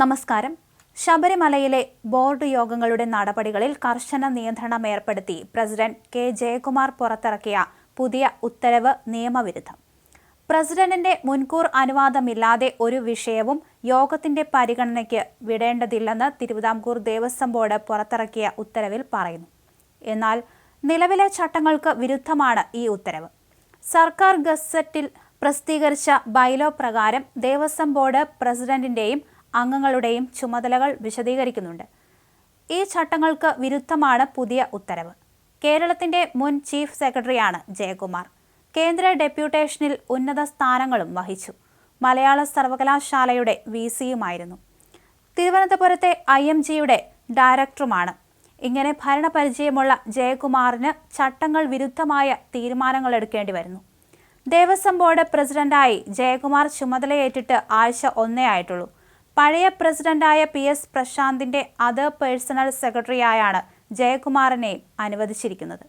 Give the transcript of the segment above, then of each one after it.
നമസ്കാരം. ശബരിമലയിലെ ബോർഡ് യോഗങ്ങളുടെ നടപടികളിൽ കർശന നിയന്ത്രണം ഏർപ്പെടുത്തി പ്രസിഡന്റ് കെ. ജയകുമാർ പുറത്തിറക്കിയ പുതിയ ഉത്തരവ് നിയമവിരുദ്ധം. പ്രസിഡന്റിന്റെ മുൻകൂർ അനുവാദമില്ലാതെ ഒരു വിഷയവും യോഗത്തിന്റെ പരിഗണനയ്ക്ക് വിടേണ്ടതില്ലെന്ന് തിരുവിതാംകൂർ ദേവസ്വം ബോർഡ് പുറത്തിറക്കിയ ഉത്തരവിൽ പറയുന്നു. എന്നാൽ നിലവിലെ ചട്ടങ്ങൾക്ക് വിരുദ്ധമാണ് ഈ ഉത്തരവ്. സർക്കാർ ഗസറ്റിൽ പ്രസിദ്ധീകരിച്ച ബൈലോ പ്രകാരം ദേവസ്വം ബോർഡ് പ്രസിഡന്റിന്റെയും അംഗങ്ങളുടെയും ചുമതലകൾ വിശദീകരിക്കുന്നുണ്ട്. ഈ ചട്ടങ്ങൾക്ക് വിരുദ്ധമാണ് പുതിയ ഉത്തരവ്. കേരളത്തിന്റെ മുൻ ചീഫ് സെക്രട്ടറിയാണ് ജയകുമാർ. കേന്ദ്ര ഡെപ്യൂട്ടേഷനിൽ ഉന്നത സ്ഥാനങ്ങളും വഹിച്ചു. മലയാള സർവകലാശാലയുടെ വി സിയുമായിരുന്നു തിരുവനന്തപുരത്തെ ഐ എം ജിയുടെ ഡയറക്ടറുമാണ്. ഇങ്ങനെ ഭരണപരിചയമുള്ള ജയകുമാറിന് ചട്ടങ്ങൾ വിരുദ്ധമായ തീരുമാനങ്ങൾ എടുക്കേണ്ടി വരുന്നു. ദേവസ്വം ബോർഡ് പ്രസിഡന്റായി ജയകുമാർ ചുമതലയേറ്റിട്ട് ആഴ്ച ഒന്നേ ആയിട്ടുള്ളൂ. പഴയ പ്രസിഡന്റായ പി എസ് പ്രശാന്തിന്റെ അതർ പേഴ്സണൽ സെക്രട്ടറിയായാണ് ജയകുമാറിനെ അനുവദിച്ചിരിക്കുന്നത്.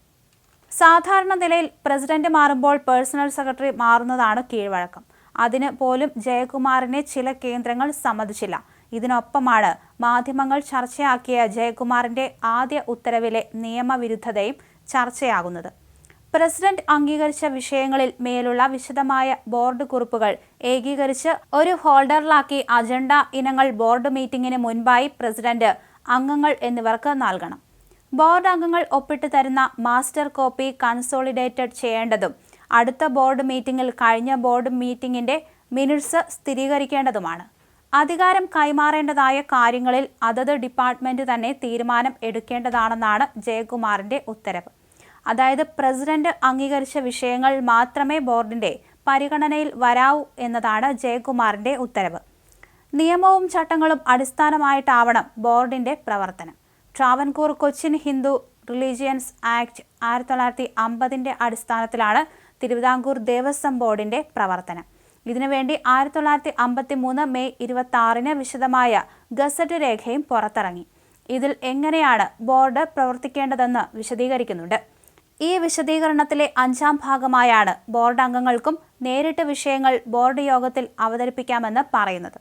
സാധാരണ നിലയിൽ പ്രസിഡന്റ് മാറുമ്പോൾ പേഴ്സണൽ സെക്രട്ടറി മാറുന്നതാണ് കീഴ്വഴക്കം. അതിന് പോലും ജയകുമാറിനെ ചില കേന്ദ്രങ്ങൾ സമ്മതിച്ചില്ല. ഇതിനൊപ്പമാണ് മാധ്യമങ്ങൾ ചർച്ചയാക്കിയ ജയകുമാറിന്റെ ആദ്യ ഉത്തരവിലെ നിയമവിരുദ്ധതയും ചർച്ചയാകുന്നത്. പ്രസിഡന്റ് അംഗീകരിച്ച വിഷയങ്ങളിൽ മേലുള്ള വിശദമായ ബോർഡ് കുറിപ്പുകൾ ഏകീകരിച്ച് ഒരു ഹോൾഡറിലാക്കി അജണ്ട ഇനങ്ങൾ ബോർഡ് മീറ്റിംഗിന് മുൻപായി പ്രസിഡന്റ് അംഗങ്ങൾ എന്നിവർക്ക് നൽകണം. ബോർഡ് അംഗങ്ങൾ ഒപ്പിട്ട് തരുന്ന മാസ്റ്റർ കോപ്പി കൺസോളിഡേറ്റഡ് ചെയ്യേണ്ടതും അടുത്ത ബോർഡ് മീറ്റിംഗിൽ കഴിഞ്ഞ ബോർഡ് മീറ്റിംഗിന്റെ മിനിറ്റ്സ് സ്ഥിരീകരിക്കേണ്ടതുമാണ്. അധികാരം കൈമാറേണ്ടതായ കാര്യങ്ങളിൽ അതത് ഡിപ്പാർട്ട്മെന്റ് തന്നെ തീരുമാനം എടുക്കേണ്ടതാണെന്നാണ് ജയകുമാറിന്റെ ഉത്തരവ്. അതായത് പ്രസിഡന്റ് അംഗീകരിച്ച വിഷയങ്ങൾ മാത്രമേ ബോർഡിന്റെ പരിഗണനയിൽ വരാവൂ എന്നതാണ് ജയകുമാറിന്റെ ഉത്തരവ്. നിയമവും ചട്ടങ്ങളും അടിസ്ഥാനമായിട്ടാവണം ബോർഡിന്റെ പ്രവർത്തനം. ട്രാവൻകൂർ കൊച്ചിൻ ഹിന്ദു റിലീജിയൻസ് ആക്ട് ആയിരത്തി തൊള്ളായിരത്തി അമ്പതിന്റെ അടിസ്ഥാനത്തിലാണ് തിരുവിതാംകൂർ ദേവസ്വം ബോർഡിന്റെ പ്രവർത്തനം. ഇതിനുവേണ്ടി ആയിരത്തി തൊള്ളായിരത്തി അമ്പത്തി മൂന്ന് മെയ് ഇരുപത്തി ആറിന് വിശദമായ ഗസറ്റ് രേഖയും പുറത്തിറങ്ങി. ഇതിൽ എങ്ങനെയാണ് ബോർഡ് പ്രവർത്തിക്കേണ്ടതെന്ന് വിശദീകരിക്കുന്നുണ്ട്. ഈ വിശദീകരണത്തിലെ അഞ്ചാം ഭാഗമായാണ് ബോർഡ് അംഗങ്ങൾക്കും നേരിട്ട് വിഷയങ്ങൾ ബോർഡ് യോഗത്തിൽ അവതരിപ്പിക്കാമെന്ന് പറയുന്നത്.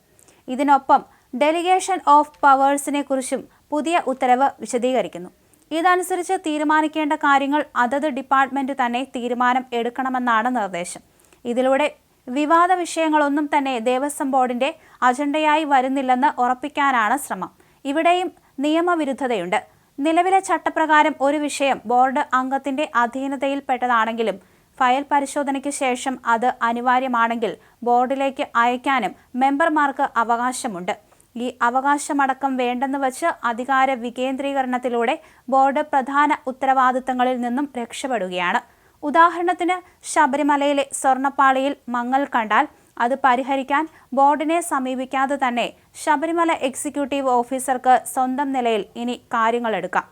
ഇതിനൊപ്പം ഡെലിഗേഷൻ ഓഫ് പവേഴ്സിനെ കുറിച്ചും പുതിയ ഉത്തരവ് വിശദീകരിക്കുന്നു. ഇതനുസരിച്ച് തീരുമാനിക്കേണ്ട കാര്യങ്ങൾ അതത് ഡിപ്പാർട്ട്മെന്റ് തന്നെ തീരുമാനം എടുക്കണമെന്നാണ് നിർദ്ദേശം. ഇതിലൂടെ വിവാദ വിഷയങ്ങളൊന്നും തന്നെ ദേവസ്വം ബോർഡിന്റെ അജണ്ടയായി വരുന്നില്ലെന്ന് ഉറപ്പിക്കാനാണ് ശ്രമം. ഇവിടെയും നിയമവിരുദ്ധതയുണ്ട്. നിലവിലെ ചട്ടപ്രകാരം ഒരു വിഷയം ബോർഡ് അംഗത്തിന്റെ അധീനതയിൽപ്പെട്ടതാണെങ്കിലും ഫയൽ പരിശോധനയ്ക്ക് ശേഷം അത് അനിവാര്യമാണെങ്കിൽ ബോർഡിലേക്ക് അയക്കാനും മെമ്പർമാർക്ക് അവകാശമുണ്ട്. ഈ അവകാശമടക്കം വേണ്ടെന്ന് വച്ച് അധികാര വികേന്ദ്രീകരണത്തിലൂടെ ബോർഡ് പ്രധാന ഉത്തരവാദിത്തങ്ങളിൽ നിന്നും രക്ഷപ്പെടുകയാണ്. ഉദാഹരണത്തിന് ശബരിമലയിലെ സ്വർണപ്പാളിയിൽ മങ്ങൽ കണ്ടാൽ അത് പരിഹരിക്കാൻ ബോർഡിനെ സമീപിക്കാതെ തന്നെ ശബരിമല എക്സിക്യൂട്ടീവ് ഓഫീസർക്ക് സ്വന്തം നിലയിൽ ഇനി കാര്യങ്ങളെടുക്കാം.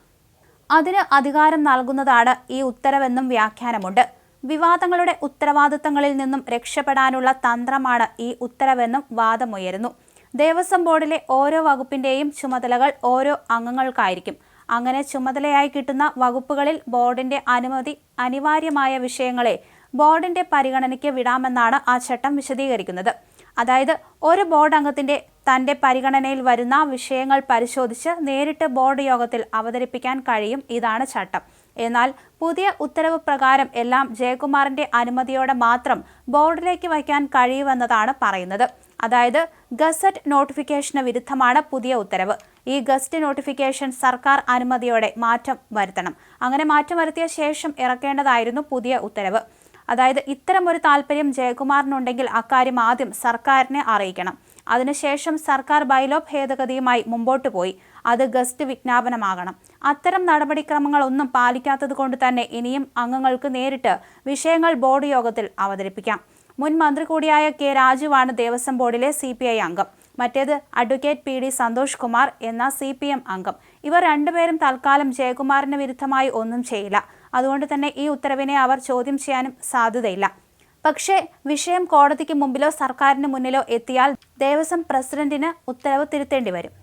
അതിന് അധികാരം നൽകുന്നതാണ് ഈ ഉത്തരവെന്നും വ്യാഖ്യാനമുണ്ട്. വിവാദങ്ങളുടെ ഉത്തരവാദിത്തങ്ങളിൽ നിന്നും രക്ഷപ്പെടാനുള്ള തന്ത്രമാണ് ഈ ഉത്തരവെന്നും വാദമുയരുന്നു. ദേവസ്വം ബോർഡിലെ ഓരോ വകുപ്പിന്റെയും ചുമതലകൾ ഓരോ അംഗങ്ങൾക്കായിരിക്കും. അങ്ങനെ ചുമതലയായി കിട്ടുന്ന വകുപ്പുകളിൽ ബോർഡിന്റെ അനുമതി അനിവാര്യമായ വിഷയങ്ങളെ ബോർഡിന്റെ പരിഗണനയ്ക്ക് വിടാമെന്നാണ് ആ ചട്ടം വിശദീകരിക്കുന്നത്. അതായത് ഒരു ബോർഡ് അംഗത്തിന്റെ തന്റെ പരിഗണനയിൽ വരുന്ന വിഷയങ്ങൾ പരിശോധിച്ച് നേരിട്ട് ബോർഡ് യോഗത്തിൽ അവതരിപ്പിക്കാൻ കഴിയും ഇതാണ് ചട്ടം. എന്നാൽ പുതിയ ഉത്തരവ് പ്രകാരം എല്ലാം ജയകുമാറിന്റെ അനുമതിയോടെ മാത്രം ബോർഡിലേക്ക് വയ്ക്കാൻ കഴിയുമെന്നതാണ് പറയുന്നത്. അതായത് ഗസറ്റ് നോട്ടിഫിക്കേഷന് വിരുദ്ധമാണ് പുതിയ ഉത്തരവ്. ഈ ഗസ്റ്റ് നോട്ടിഫിക്കേഷൻ സർക്കാർ അനുമതിയോടെ മാറ്റം വരുത്തണം. അങ്ങനെ മാറ്റം വരുത്തിയ ശേഷം ഇറക്കേണ്ടതായിരുന്നു പുതിയ ഉത്തരവ്. അതായത് ഇത്തരം ഒരു താല്പര്യം ജയകുമാറിനുണ്ടെങ്കിൽ അക്കാര്യം ആദ്യം സർക്കാരിനെ അറിയിക്കണം. അതിനുശേഷം സർക്കാർ ബൈലോ ഭേദഗതിയുമായി മുമ്പോട്ട് പോയി. അത് ഗസ്റ്റ് വിജ്ഞാപനമാകണം. അത്തരം നടപടിക്രമങ്ങളൊന്നും പാലിക്കാത്തത് കൊണ്ട് തന്നെ ഇനിയും അംഗങ്ങൾക്ക് നേരിട്ട് വിഷയങ്ങൾ ബോർഡ് യോഗത്തിൽ അവതരിപ്പിക്കാം. മുൻ മന്ത്രി കൂടിയായ കെ രാജുവാണ് ദേവസ്വം ബോർഡിലെ സി അംഗം. മറ്റേത് advocate P D Santhosh Kumar എന്ന സി പി എം അംഗം. ഇവർ രണ്ടുപേരും തൽക്കാലം ജയകുമാറിന് വിരുദ്ധമായി ഒന്നും ചെയ്യില്ല. അതുകൊണ്ട് തന്നെ ഈ ഉത്തരവിനെ അവർ ചോദ്യം ചെയ്യാനും സാധ്യതയില്ല. പക്ഷേ വിഷയം കോടതിക്ക് മുമ്പിലോ സർക്കാരിന് മുന്നിലോ എത്തിയാൽ ദേവസ്വം പ്രസിഡന്റിന് ഉത്തരവ് തിരുത്തേണ്ടി വരും.